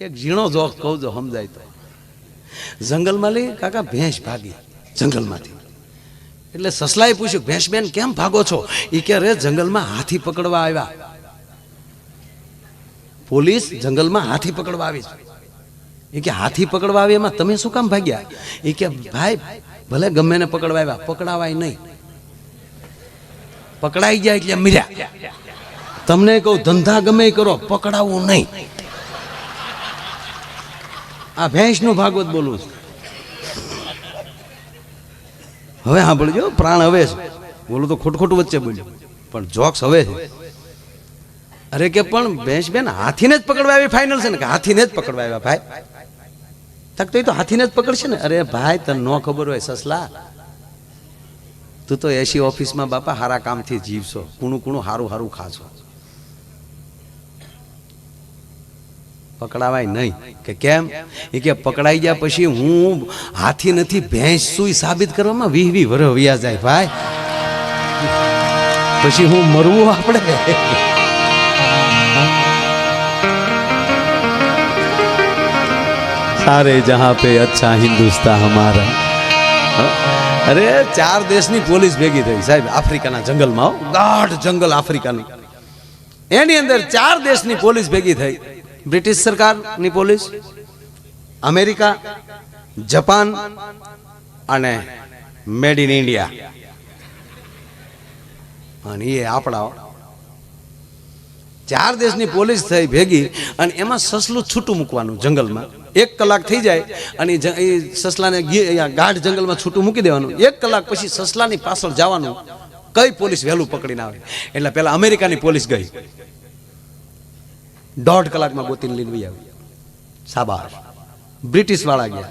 એક ઝીણો જોખ કહું જો સમજાય તો. જંગલમાં લઈ કાકા ભેંસ ભાગી, જંગલમાંથી. એટલે સસલાએ પૂછ્યું, ભેંસ બેન, કેમ ભાગો છો? એ કે રે જંગલમાં હાથી પકડવા આવ્યા. પોલીસ જંગલમાં હાથી પકડવા આવી એ કે, હાથી પકડવા આવી એમાં તમે શું કામ ભાગ્યા? એ કે, ભાઈ, ભલે ગમે ને પકડવા આવ્યા, પકડાવાય નહીં. પકડાઈ ગયા એટલે મર્યા. તમને કહું, ધંધા ગમે કરો પકડાવવું નહીં. આ ભેંસનું ભાગવત બોલું છું. હવે સાંભળજો, પ્રાણ હવે છે. બોલું તો ખોટું ખોટું વચ્ચે બોલ્યું. પણ જોક્સ હવે છે. અરે કે પણ ભેંસ બેન હાથીને જ પકડવા આવી ફાઇનલ છે ને? કે હાથીને જ પકડવા આવ્યા ભાઈ? તક તો એ તો હાથીને જ પકડશે ને? અરે ભાઈ, તને ન ખબર હોય સસલા. તું તો એસી ઓફિસમાં બાપા હારા કામથી જીવશો. કુણું કુણું હારું હારું ખાશો. પકડાવાય નહીં. કે કેમ? એ કે પકડાઈ ગયા પછી હું હાથી નથી ભેંસ સુઈ સાબિત કરવામાં વીહ વીહ વ્યા જાય ભાઈ. પછી હું મરવું આપણે? સારે જહા પે અચ્છા હિન્દુસ્તા હમારા. અરે ચાર દેશની પોલીસ ભેગી થઈ સાહેબ આફ્રિકાના જંગલમાં. ગાઢ જંગલ આફ્રિકાની. એની અંદર ચાર દેશની પોલીસ ભેગી થઈ. બ્રિટિશ સરકારની પોલીસ, અમેરિકા, જપાન અને મેડ ઇન ઇન્ડિયા. અને એ આપણા ચાર દેશની પોલીસ થઈ ભેગી અને એમાં સસલું છૂટું મૂકવાનું જંગલમાં. એક કલાક થઈ જાય અને એ સસલાને ગાઢ જંગલમાં છૂટું મૂકી દેવાનું. એક કલાક પછી સસલાની પાછળ જવાનું. કઈ પોલીસ વહેલું પકડીને આવે? એટલે પહેલાં અમેરિકાની પોલીસ ગઈ. દોઢ કલાકમાં ગોતીને લઈને વહી આવી. સાબાશ બ્રિટિશ વાળા ગયા,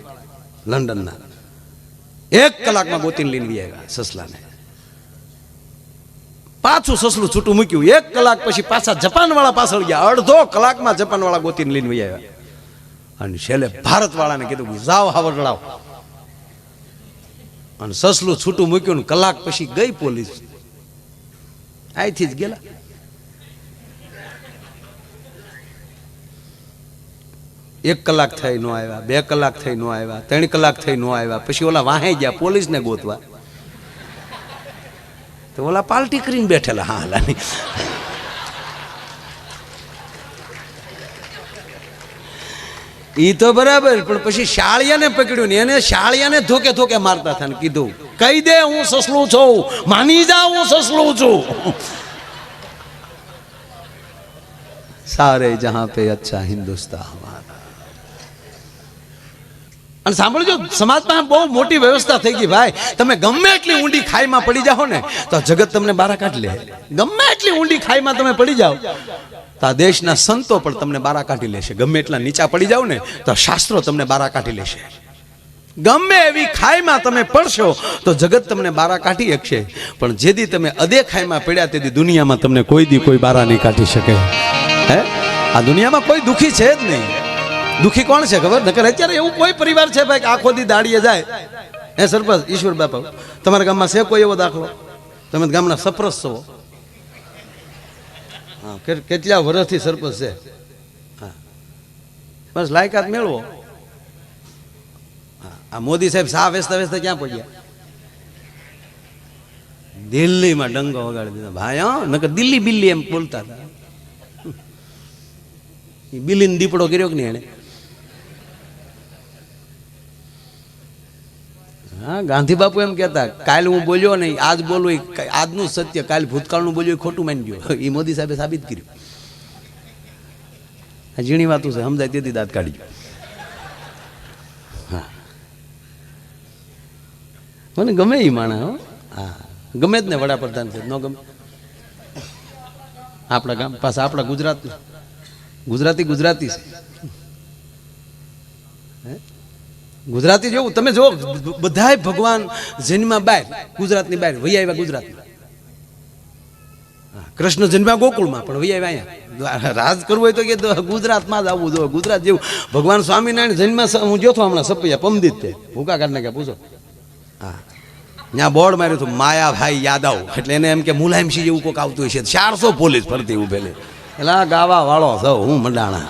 લંડનના. એક કલાકમાં ગોતીને લઈને આવ્યા, સસલાને. પાછું સસલું છૂટું મૂક્યું. એક કલાક પછી પાછા જપાન વાળા પાછળ ગયા. અડધો કલાકમાં જપાન વાળા ગોતીને લઈને આવ્યા. અને છેલ્લે ભારત વાળાને કીધું કે, જાઓ હાવરડાવ અને સસલું છૂટું મૂક્યું ને કલાક પછી ગઈ પોલીસ. અહીંથી જ ગયેલા. એક કલાક થઈ નો આવ્યા, બે કલાક થઈ નો આવ્યા, ત્રણ કલાક થઈ નો આવ્યા, પછી ઓલા વાહે ગયા પોલીસને ગોતવા. તો ઓલા પાલટી કરીને બેઠેલા, હા હાલાની ઈ તો બરાબર, પણ પછી શાળિયાને પકડ્યું ને એને શાળિયાને ધોકે ધોકે મારતા હતા ને કીધું, કહી દે હું સસલું છું, માની જા હું સસલું છું. સારે જહાં પે અચ્છા હિન્દુસ્તા હમારા અને સાંભળજો, સમાજમાં બહુ મોટી વ્યવસ્થા થઈ ગઈ ભાઈ. તમે ગમે એટલી ઊંડી ખાઈમાં પડી જાઓ ને, તો જગત તમને બારા કાઢી લે. ગમે એટલી ઊંડી ખાઈમાં તમે પડી જાઓ, તો આ દેશના સંતો પણ તમને બારા કાઢી લેશે. ગમે એટલા નીચા પડી જાઓ ને, તો શાસ્ત્રો તમને બારા કાઢી લેશે. ગમે એવી ખાઈમાં તમે પડશો, તો જગત તમને બારા કાઢી શકશે. પણ જેદી તમે અદે ખાઈમાં પડ્યા તેથી દુનિયામાં તમને કોઈ દી કોઈ બારા નહીં કાઢી શકે. હે? આ દુનિયામાં કોઈ દુખી છે જ નહીં. દુખી કોણ છે ખબર? નકર અત્યારે એવું કોઈ પરિવાર છે ભાઈ આખો દી દાડીએ જાય. હે સરપંચ, ઈશ્વર બાપા તમારા ગામમાં છે કોઈ એવો દાખલો? તમે ગામના સપ્રસ છો. હા કેટલા વર્ષથી સરપંચ છે? હા. બસ લાયકાત મેળવો. આ મોદી સાહેબ સા વેચતા વેચતા ક્યાં પહોંચ્યા? દિલ્હીમાં ડંગો વગાડી દીધો. ભાઈ, હા, નકર દિલ્હી બિલ્લી એમ બોલતા હતા. બિલ્લીને દીપડો કર્યો કે નહીં એને હા, ગાંધી બાપુ એમ કહેતા, કાલ હું બોલ્યો નહીં, આજ બોલું આજનું સત્ય, કાલ ભૂતકાળનું બોલ્યું ખોટું માની ગયો. એ મોદી સાહેબે સાબિત કર્યું. ઝીણી વાતું છે, સમજાય તેથી દાંત કાઢી હા. મને ગમે એ માણા હા. ગમે જ ને વડાપ્રધાન છે ન ગમે. આપણા ગામ પાસે આપણા ગુજરાત ગુજરાતી ગુજરાતી છે હે? ગુજરાતી જેવું? તમે જો બધાય ભગવાન જન્મા બહાર ગુજરાતની બહાર વૈયા આવ્યા ગુજરાતમાં. કૃષ્ણ જન્મ્યા ગોકુળમાં, પણ વૈયા આવ્યા અહીંયા. રાજ કરવું હોય તો કે ગુજરાતમાં જ આવવું જોઈએ, ગુજરાત જેવું. ભગવાન સ્વામિનારાયણ જન્મ હું જોતો હમણાં સપૈયા પમદિત તે. ભૂકા કાઢને કે પૂછો. હા. ત્યાં બોર્ડ માર્યું હતું, માયાભાઈ યાદવ. એટલે એને એમ કે મુલાયમસિંહ જેવું કોઈક આવતું હશે. ચારસો પોલીસ ફરતી ઉભેલી એટલે ગાવા વાળો સૌ હું મંડાણા.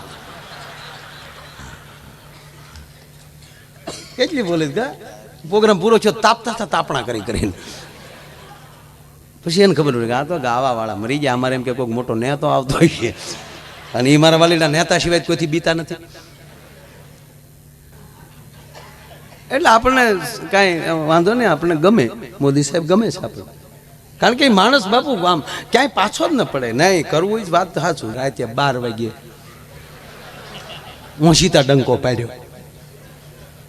કેટલી બોલે ગા? પ્રોગ્રામ પૂરો થયો તાપતા હતા તાપણા કરી કરીને. પછી એને ખબર પડી કે આ તો ગાવાવાળા મરી ગયા. અમારે એમ કે કોઈક મોટો નેતો આવતો હોય અને એ મારા વાલીના નેતા સિવાય કોઈથી બીતા નથી. એટલે આપણને કાંઈ વાંધો નહીં, આપણને ગમે. મોદી સાહેબ ગમે છે આપણે કારણ કે માણસ બાપુ આમ ક્યાંય પાછો જ ન પડે. નહીં, કરવું જ વાત સાચું. રાતે બાર વાગ્યે હું સીતા ડંકો પાડ્યો.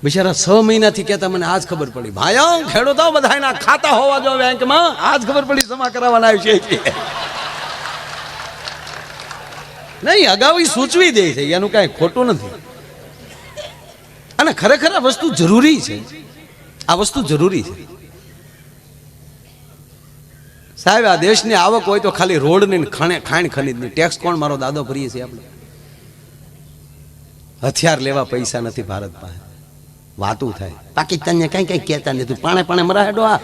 બિચારા છ મહિનાથી કહેતા મને આજ ખબર પડી. ભાઈ ખેડૂતો બધા એના ખાતા હોવા જો બેંકમાં, આજ ખબર પડી જમા કરાવવાના આવી છે. નહીં, અગાઉ સૂચવી દે છે, એનું કાંઈ ખોટું નથી. અને ખરેખર આ વસ્તુ જરૂરી છે. આ વસ્તુ જરૂરી છે. સાહેબ, આ દેશની આવક હોય તો ખાલી રોડની ને ખાણે ખાણ ખનીજની ટેક્સ કોણ મારો દાદો ભરીએ છીએ આપણે? હથિયાર લેવા પૈસા નથી ભારત પાસે. વાતું થાય. પાકિસ્તાનને કઈ કઈ કહેતા નથી. પાણે પાણે મરા હેડો આ.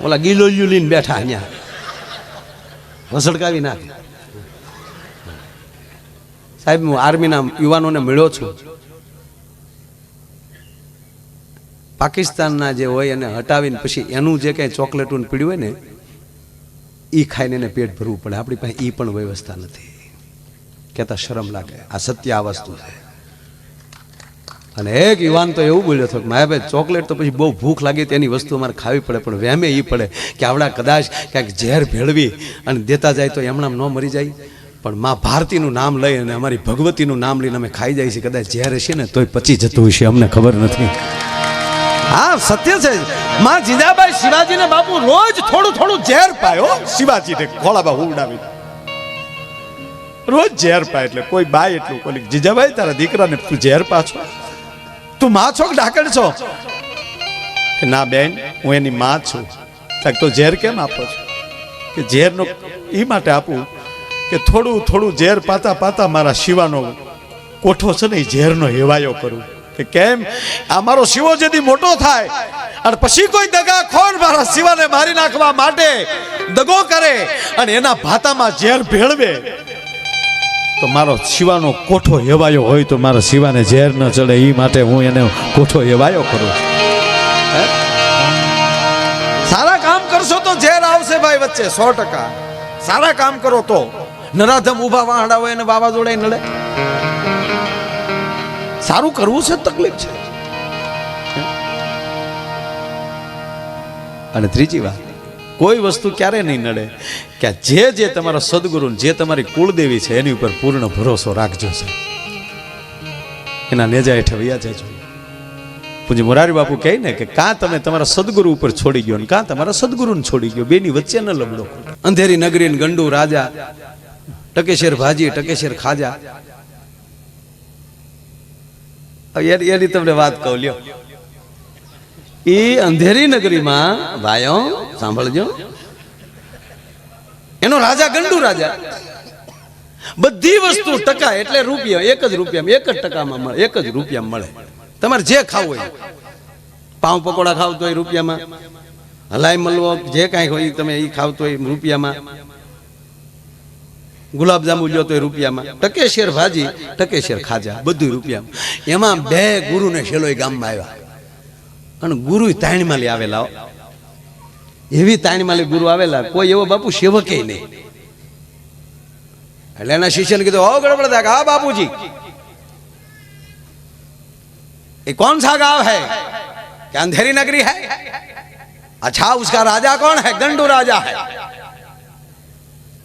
ઓલા ગીલોલિયું લઈને બેઠા અહીંયા. વસડકાવી નાખે. સાહેબ, હું આર્મીના યુવાનોને મળ્યો છું. પાકિસ્તાનના જે હોય એને હટાવીને પછી એનું જે કંઈ ચોકલેટું પીડ્યું હોય ને એ ખાઈને એને પેટ ભરવું પડે. આપણી પાસે એ પણ વ્યવસ્થા નથી. કહેતા શરમ લાગે. આ સત્ય આ વસ્તુ છે. અને એક યુવાન તો એવું બોલ્યો હતો કે માયાભાઈ ચોકલેટ તો પછી બહુ ભૂખ લાગી તેની વસ્તુ અમારે ખાવી પડે, પણ વહેમે એ પડે કે આવડા કદાચ ક્યાંક ઝેર ભેળવી અને દેતા જાય તો એમણામ ન મરી જાય. પણ મા ભારતીનું નામ લઈ અને અમારી ભગવતીનું નામ લઈને અમે ખાઈ જાય છે કદાચ ઝેર હશે ને તોય પચી જતું હશે, અમને ખબર નથી. હા, સત્ય છે. માં જીજાબાઈ શિવાજીને બાપુ રોજ થોડું થોડું ઝેર પાયો શિવાજીને ખોળામાં ઉડાવી રોજ ઝેર પાય એટલે કોઈ બાય એટલું કોઈ જીજાભાઈ તારા દીકરાને ઝેર પાછો. તું માં છો કે ડાકણ છો? કે ના બેન, હું એની માં છું. તો ઝેર કેમ આપો છો? કે ઝેરનો એ માટે આપું કે થોડું થોડું ઝેર પાતા પાતા મારા શિવાનો કોઠો છે ને એ ઝેરનો હેવાયો કરું. કે કેમ? આ મારો શિવો જેથી મોટો થાય, અને પછી કોઈ દગા ખોર મારા શિવાને મારી નાખવા માટે દગો કરે, અને એના ભાતામાં ઝેર ભેળવે. તો મારો શિવાનો કોઠો હેવાયો હોય તો મારા શિવાને ઝેર ન ચડે એ માટે હું એને કોઠો હેવાયો કરું? સારા કામ કરશો તો ઝેર આવશે ભાઈ વચ્ચે, સો ટકા. સારા કામ કરો તો. નરાધમ ઊભા વાહડા હોય અને વાવાઝોડા નડે. સારું કરવું છે, તકલીફ છે. અને ત્રીજી વાત. કોઈ વસ્તુ ક્યારે નહીં નડે કે જે જે તમારા સદગુરુ જે તમારી કુળદેવી છે, એની ઉપર પૂર્ણ ભરોસો રાખજો છે એના નેજા હેઠળ વ્યા જજો. પૂજ્ય મોરારી બાપુ કહે ને કે કાં તમે તમારા સદગુરુ ઉપર છોડી ગયો કાં તમારા સદગુરુને છોડી ગયો, બેની વચ્ચે ન લબડો. અંધેરી નગરી ગંડુ રાજા, ટકેશેર ભાજી, ટકેશેર ખાજા. એની તમને વાત કહું, લ્યો. એ અંધેરી નગરીમાં, ભાઈઓ, સાંભળજો. એનો રાજા ગંડુ રાજા. બધી વસ્તુ ટકા એટલે રૂપિયા, એક જ રૂપિયામાં, એક જ ટકામાં મળે, એક જ રૂપિયા મળે. તમારે જે ખાવું હોય. પાઉં પકોડા ખાવ તો રૂપિયામાં. હલાઈ મલવો, જે કાંઈ હોય તમે એ ખાવ તો રૂપિયામાં. ગુલાબ જાંબુ લ્યો તો રૂપિયામાં. ટકેશેર ભાજી ટકેશેર ખાજા બધું રૂપિયામાં. એમાં બે ગુરુને શેલોય ગામમાં આવ્યા. અને ગુરુ તાણીમાં લઈ આવેલા હો. એવી તાણીમાં લઈ ગુરુ આવેલા કોઈ એવો બાપુ સેવકે નહીં એટલે એના શિષ્યને કીધું હો ગડબડ થાય હા બાપુજી ये कौन सा गांव है क्या अंधेरी नगरी है अच्छा उसका राजा कौन है गंडू राजा है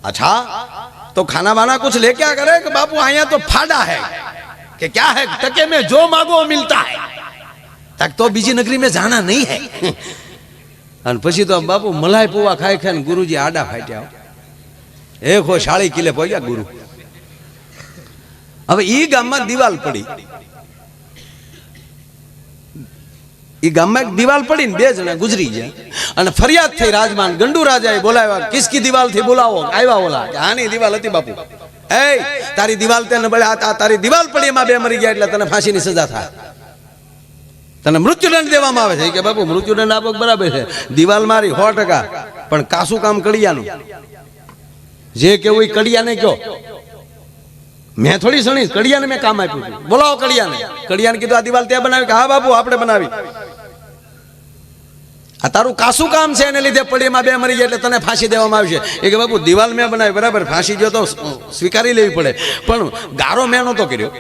अच्छा तो खाना वाना कुछ लेके आ करे कि बापू आया तो फाड़ा है कि क्या है टके में जो मांगो वो मिलता है તાક તો બીજી નગરી મેં જાણા નહીં હે. અને પછી તો બાપુ મલાઈ પોવા ખાઈ ખાઈને ગુરુજી આડા ફાટ્યા એ શાળી કિલે પહોંચ્યા ગુરુ. હવે ઈ ગામમાં દિવાલ પડી. એ ગામમાં એક દિવાલ પડી ને બે જણા ગુજરી જાય અને ફરિયાદ થઈ રાજમાન, ગંડુ રાજાએ બોલાવ્યા, કિસકી દિવાલથી બોલાવો. આવ્યા ઓલા. આની દિવાલ હતી બાપુ. એ, તારી દિવાલ તેને બળે તારી દિવાલ પડી, એમાં બે મરી ગયા, એટલે તને ફાંસીની સજા થાય. તને મૃત્યુદંડ દેવામાં આવે છે. કે બાપુ મૃત્યુદંડ આપો બરાબર છે. દિવાલ મારી, સો ટકા. પણ કાસું કામ કડિયાનું. જે કેવું એ કડિયાને કયો. મેં થોડી સણી, કડિયાને મેં કામ આપ્યું બોલાવો કડિયાને. કડિયાને કીધું, આ દિવાલ ત્યાં બનાવી. કે હા બાપુ, આપણે બનાવી. આ તારું કાસું કામ છે એને લીધે પડીમાં બે મરી જાય એટલે તને ફાંસી દેવામાં આવશે. એ કે બાપુ, દિવાલ મેં બનાવી, બરાબર. ફાંસી જો તો સ્વીકારી લેવી પડે. પણ ગારો મેં નહોતો કર્યો.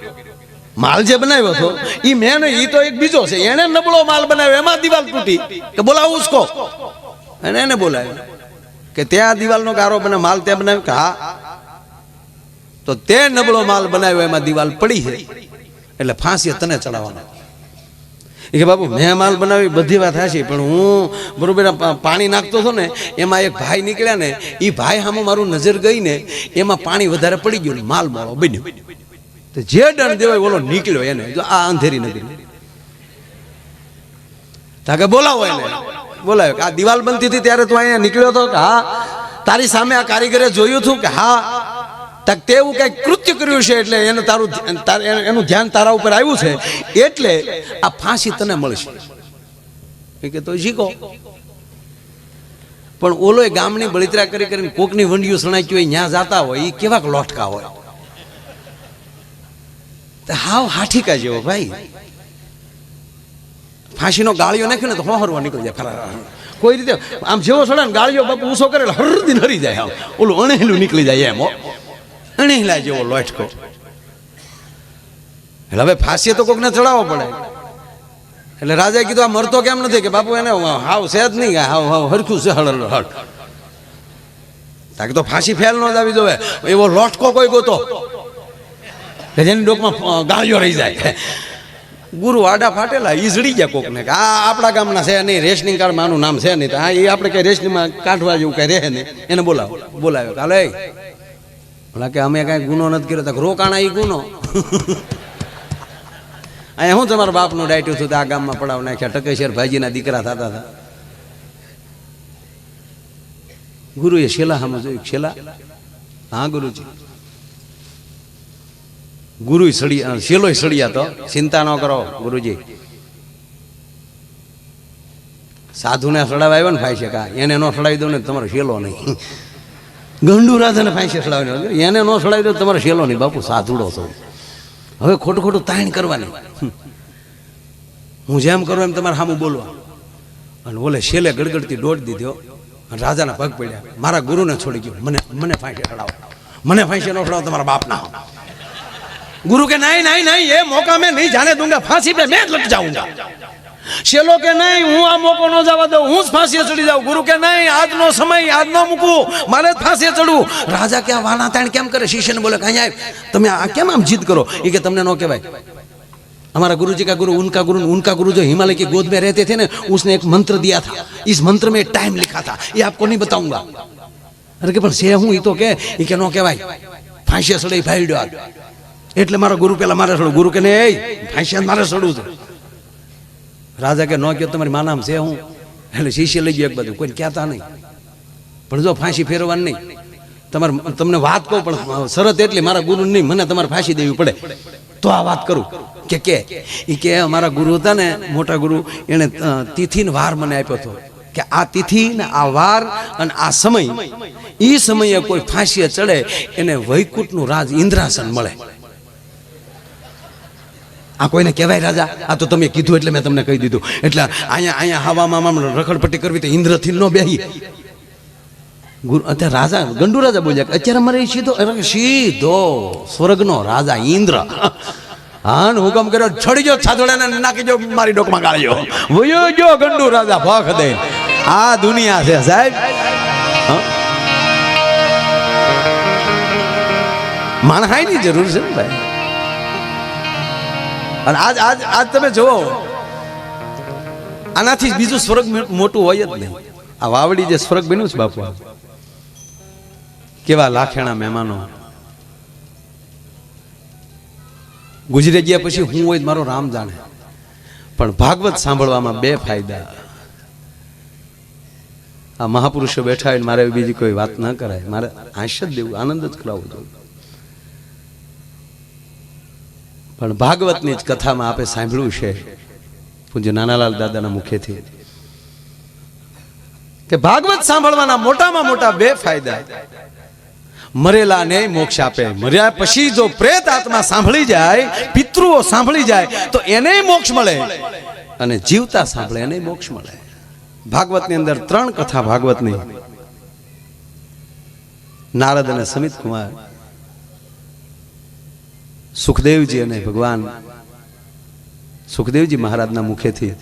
માલ જે બનાવ્યો હતો એ મેં નહીં એ તો એક બીજો છે. એને નબળો માલ બનાવ્યો, એમાં દિવાલ તૂટી. કે બોલાવું ઉસકો. અને એને બોલાવ્યો. કે ત્યાં દિવાલનો ગારો બને, માલ ત્યાં બનાવ્યો. કે હા. તો તે નબળો માલ બનાવ્યો, એમાં દિવાલ પડી છે. એટલે ફાંસી તને ચડાવવાનો. એ કે બાપુ, મેં માલ બનાવી, બધી વાત હાશી પણ હું બરોબર પાણી નાખતો હતો ને, એમાં એક ભાઈ નીકળ્યા ને એ ભાઈ સામે મારું નજર ગઈ ને એમાં પાણી વધારે પડી ગયું માલ મારો બન્યો. જે દંડ દેવાય ઓલો નીકળ્યો એને, જો આ અંધેરી નગરી. તાકે બોલાવો એને. બોલાવ્યો આ દિવાલ બનતી હતી ત્યારે તું અહીંયા નીકળ્યો હતો કે હા, તારી સામે આ કારીગરે જોયું હતું કે હા, તક તેવું કઈ કૃત્ય કર્યું છે એટલે એને તારું એનું ધ્યાન તારા ઉપર આવ્યું છે, એટલે આ ફાંસી તને મળશે. કે તો શીખો. પણ ઓલો ગામની બળિતરા કરી કરીને કોકની વંડિયું સણાચ્યું હોય ત્યાં જાતા હોય એ કેવાક લોટકા હોય. હાવ હાઠીકા જેવો ભાઈ. ફાંસીનો ગાળિયો નાખ્યો ને તો હોહરવા નીકળી જાય ફરાર. કોઈ રીતે આમ જેવો સડે ને ગાળિયો બાપુ ઊંસો કરે એટલે હરદી હરી જાય આમ ઓલું અણેલું નીકળી જાય એમ. અણેલા જેવો લોટકો. એટલે હવે ફાંસીએ તો કોકને ચડાવવો પડે. એટલે રાજાએ કીધું, આ મરતો કેમ નથી? કે બાપુ એને હાવ છે જ નહીં હાવ હાવ, હરખું છે હળ હળ. તાકે તો ફાંસી ફેલ ન જ આવી જોવે. એવો લોટકો કોઈ ગોતો. જેની ડોકમાં ગાળિયો રહી જાય. ગુરુ આડા ફાટેલા ઈઝડી ગયા કોકને આ આપણા ગામના છે નહીં, રેશનિંગ કાર્ડ માનું નામ છે નહીં. હા એ આપણે કઈ રેશનિંગમાં કાઢવા જેવું કઈ રહે નહીં. એને બોલાવો, બોલાવ્યો કાલે ભલા કે, અમે કાંઈ ગુનો નથી કર્યો. તો રોકાણા એ ગુનો. અહીંયા હું તમારા બાપનું ડાયટ્યું છું આ ગામમાં પડાવ નાખ્યા. ટકેશ્વર ભાઈજીના દીકરા થતા હતા. ગુરુએ શેલા સામે જોયું શેલા હા, ગુરુજી. ગુરુ સળિયા શેલો સળિયા તો. ચિંતા ન કરો, ગુરુજી. સાધુને સડાવા આવ્યો ને છે કા? એને ન સડાવી દો ને તમારો શેલો નહીં. ગંડુ રાધાને ફાંસી સડાવી એને ન સડાવી દો તમારો શેલો નહીં. બાપુ, સાધુડો છો. હવે ખોટું ખોટું તાણ કરવાની. હું જેમ કરું એમ તમારે સામું બોલવા. અને ઓલે શેલે ગડગડતી દોડ દીધો. અને રાજાના પગ પડ્યા. મારા ગુરુને છોડી ગયો. મને મને ફાંસી ચડાવો મને ફાંસી ન ચડાવો તમારા બાપના. गुरु के नहीं नहीं नहीं, ये मौका मैं नहीं जाने दूँगा, फांसी पे मैं लट जाऊँगा। शेलो के नहीं, हूँ, आ मौको न जावा दो, हूँ, फांसी चढ़ी ચડી गुरु के नहीं, आज नो समय, आज नो मुकु, मारे फांसी चढ़ू। राजा क्या वाना આ केम करे? शिष्य ने बोले, कहीं आए અહીંયા आ આ કેમ આમ करो? ये के तुमने नो के भाई हमारा गुरु जी का गुरु, उनका गुरु उनका गुरु जो हिमालय की गोद में रहते थे ना, उसने एक मंत्र दिया था। इस मंत्र में टाइम लिखा था। ये आपको नहीं बताऊँगा। अरे के पर से हूँ तो ये तो के ये के नो के भाई फांसी चढ़ी भाई એટલે મારો ગુરુ પેલા મારે સડું. ગુરુ કે એ ફાંસી મારે સડું છે. રાજા કે, ન કયો, તમારી માનામ છે હું? એટલે શિષ્ય લઈ ગયો એક બધું કોઈ કહેતા નહીં. પણ જો ફાંસી ફેરવાની નહીં. તમારે, તમને વાત કહું, પણ શરત એટલી મારા ગુરુ નહીં, મને તમારે ફાંસી દેવી પડે. તો આ વાત કરું. કે કે? એ કે, અમારા ગુરુ હતા ને, મોટા ગુરુ, એણે તિથિને વાર મને આપ્યો હતો. કે આ તિથિ ને આ વાર અને આ સમય એ સમયે કોઈ ફાંસીએ ચડે, એને વૈકુંઠનું રાજ ઇન્દ્રાસન મળે. આ કોઈને કહેવાય, રાજા, આ તો તમે કીધું એટલે મેં તમને કહી દીધું. એટલે અહીંયા અહીંયા હવામાં રખડપટ્ટી કરવી તો ઇન્દ્રથી ન બેહી ગુરુ, અત્યારે રાજા, ગંડુ રાજા બોલ્યા અત્યારે અમારે સીધો સીધો સ્વર્ગનો રાજા ઇન્દ્ર. હા હુકમ કર્યો, છડી ગયો છાતોડાને નાખી જો મારી ડોકમાં ગાળ્યો વયો જો ગંડુ રાજા ભખ દે. આ દુનિયા છે, સાહેબ? માણહાઈની જરૂર છે ને ભાઈ. અને આજ આજ આજ તમે જુઓ, આનાથી બીજું સ્વર્ગ મોટું હોય જ નહીં. આ વાવડી જે સ્વર્ગ બન્યું છે બાપુ, કેવા લાખેણા મહેમાનો. ગુજરી ગયા પછી હું હોય મારો રામ જાણે. પણ ભાગવત સાંભળવામાં બે ફાયદા. આ મહાપુરુષો બેઠા હોય મારે બીજી કોઈ વાત ન કરાય. મારે આશ જ દેવું, આનંદ જ કરાવવો જોઈએ. પણ ભાગવતની જ કથામાં આપે સાંભળ્યું છે. પૂજ્ય નાનાલાલ દાદાના મુખેથી. કે ભાગવત સાંભળવાના મોટામાં મોટા બે ફાયદા. મરેલાને મોક્ષ આપે. મર્યા પછી જો પ્રેત આત્મા સાંભળી જાય, પિતૃઓ સાંભળી જાય, તો એને મોક્ષ મળે. અને જીવતા સાંભળે, એને મોક્ષ મળે. ભાગવતની અંદર ત્રણ કથા ભાગવતની. નારદ અને સમિત કુમાર સુખદેવજી અને ભગવાન સુખદેવજી મહારાજના મુખેથી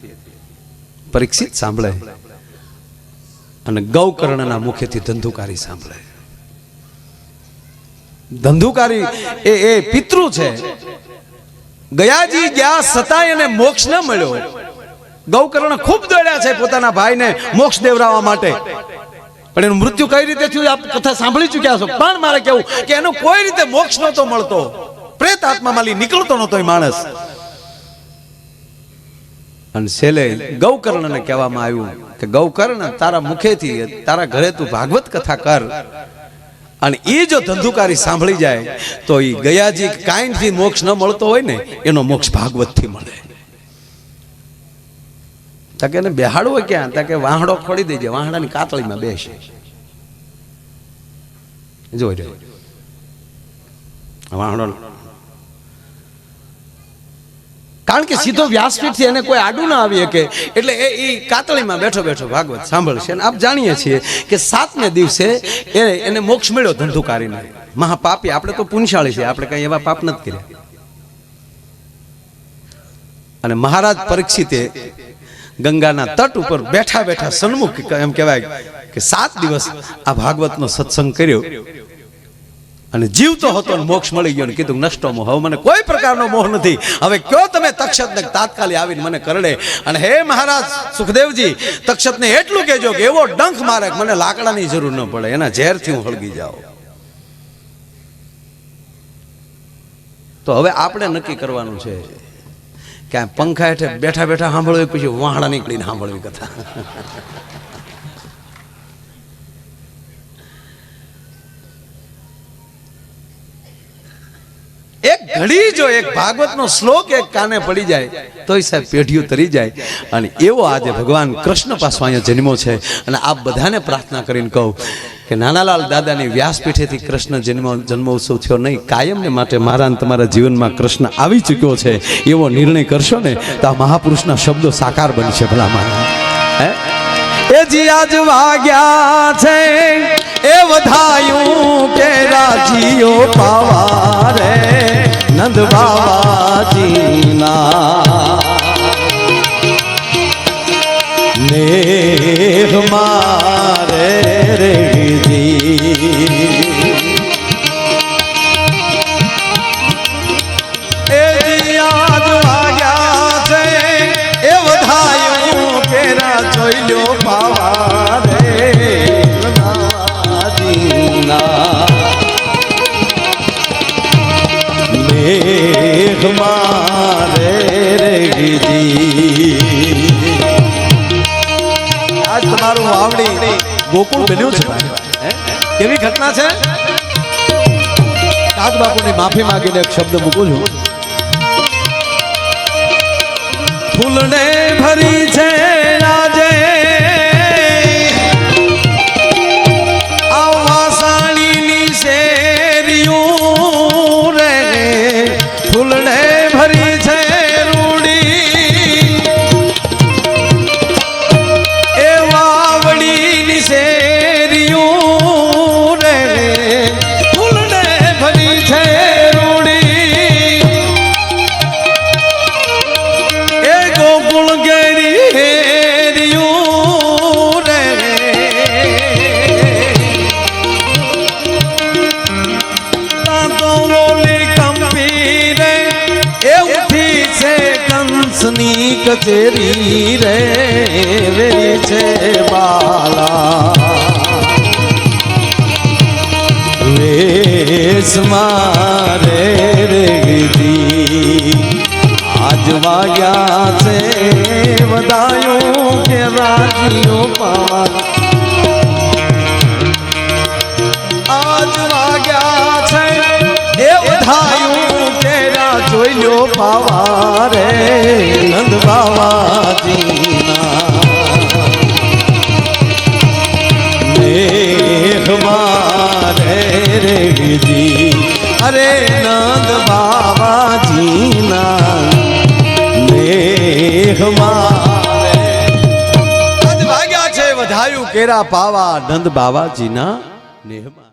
પરીક્ષિત સાંભળે અને ગૌકર્ણના મુખેથી ધંધુકારી સાંભળે. ધંધુકારી એ એ પિતૃ છે. ગયાજી ગયા સતાય એને મોક્ષ ન મળ્યો. ગૌકર્ણ ખૂબ દોડ્યા છે પોતાના ભાઈને મોક્ષ દેવરાવા માટે. પણ એનું મૃત્યુ કઈ રીતે થયું આપ કથા સાંભળી ચુક્યા છો? પણ મારે કેવું કે એનો કોઈ રીતે મોક્ષ નહોતો મળતો. પ્રેત આત્મામાંથી નીકળતો નતો એ માણસ. અને છેલ્લે ગૌકર્ણને કહેવામાં આવ્યું કે, ગૌકર્ણ, તારા મુખેથી, તારા ઘરે તું ભાગવત કથા કર. અને એ જો ધંધુકારી સાંભળી જાય, તો એ ગયાજી કાંઈથી મોક્ષ ન મળતો હોય ને, એનો મોક્ષ ભાગવતથી મળે. તકે એને બેહાડવો ક્યાં? તકે વાહડો ખોડી દેજે, વાહડાની કાતળીમાં બેસે. જોઈ રહ્યો. વાહડો કારણ કે સીધો વ્યાસપીઠથી એને કોઈ આડું ના આવી શકે એટલે એ કાતળીમાં બેઠો બેઠો ભાગવત સાંભળશે અને આપ જાણીએ છીએ કે સાતને દિવસે એ એને મોક્ષ મળ્યો ધંધુકારીને. મહાપાપી આપણે તો પુણ્યશાળી છે આપણે કંઈ એવા પાપ નથી કર્યા. અને મહારાજ પરીક્ષિતે ગંગાના તટ ઉપર બેઠા બેઠા સન્મુખ એમ કહેવાય કે સાત દિવસ આ ભાગવતનો સત્સંગ કર્યો. અને જીવતો હતો ને મોક્ષ મળી ગયો ને કીધું નષ્ટો મોહ. હવે મને કોઈ પ્રકારનો મોહ નથી. હવે કયો તમે તક્ષતને તાત્કાલિક આવીને મને કરડે? અને હે મહારાજ સુખદેવજી, તક્ષતને એટલું કહેજો કે એવો ડંખ મારે મને લાકડાની જરૂર ન પડે. એના ઝેરથી હું હળગી જાઉં. તો હવે આપણે નક્કી કરવાનું છે ક્યાંય પંખા હેઠે બેઠા બેઠા સાંભળવી પછી વાહડા નીકળીને સાંભળવી કથા. ઘડી જો એક ભાગવતનો શ્લોક એક કાને પડી જાય, તોય સાહેબ પેઢીઓ તરી જાય. અને એવો આજે ભગવાન કૃષ્ણ પાસો અહીંયા જન્મો છે. અને આપ બધાને પ્રાર્થના કરીને કહું કે નાનાલાલ દાદાની વ્યાસપીઠેથી કૃષ્ણ જન્મ, જન્મોત્સવ થયો નહીં. કાયમને માટે મારા તમારા જીવનમાં કૃષ્ણ આવી ચૂક્યો છે. એવો નિર્ણય કરશો ને, તો આ મહાપુરુષના શબ્દો સાકાર બનશે ભલા મારા હે? એ જી આજ વાગ્યા છે, એ વધાયું કે રાજીઓ પાવા રે. નંદ બાવાજીના નેહ મારે રે રે આજ તમારું વાવડી ગોકુળ બન્યું છે. કેવી ઘટના છે? બાપુની માફી માંગીને એક શબ્દ મૂકું છું. ફૂલને ભરી છે. કચેરી રે વેરી છે બાલા. વેશ મારે રે ગીધી આજ વાગ્યા છે વધાયું કે રાજીઓ પાવા. પાવા રે નંદ બાવાજીના. મેઘ રે જી અરે નંદ બાવાજીના. મારે. ભાગ્યા છે વધાયું કેરા પાવા નંદ બાવાજીના નેહમાં.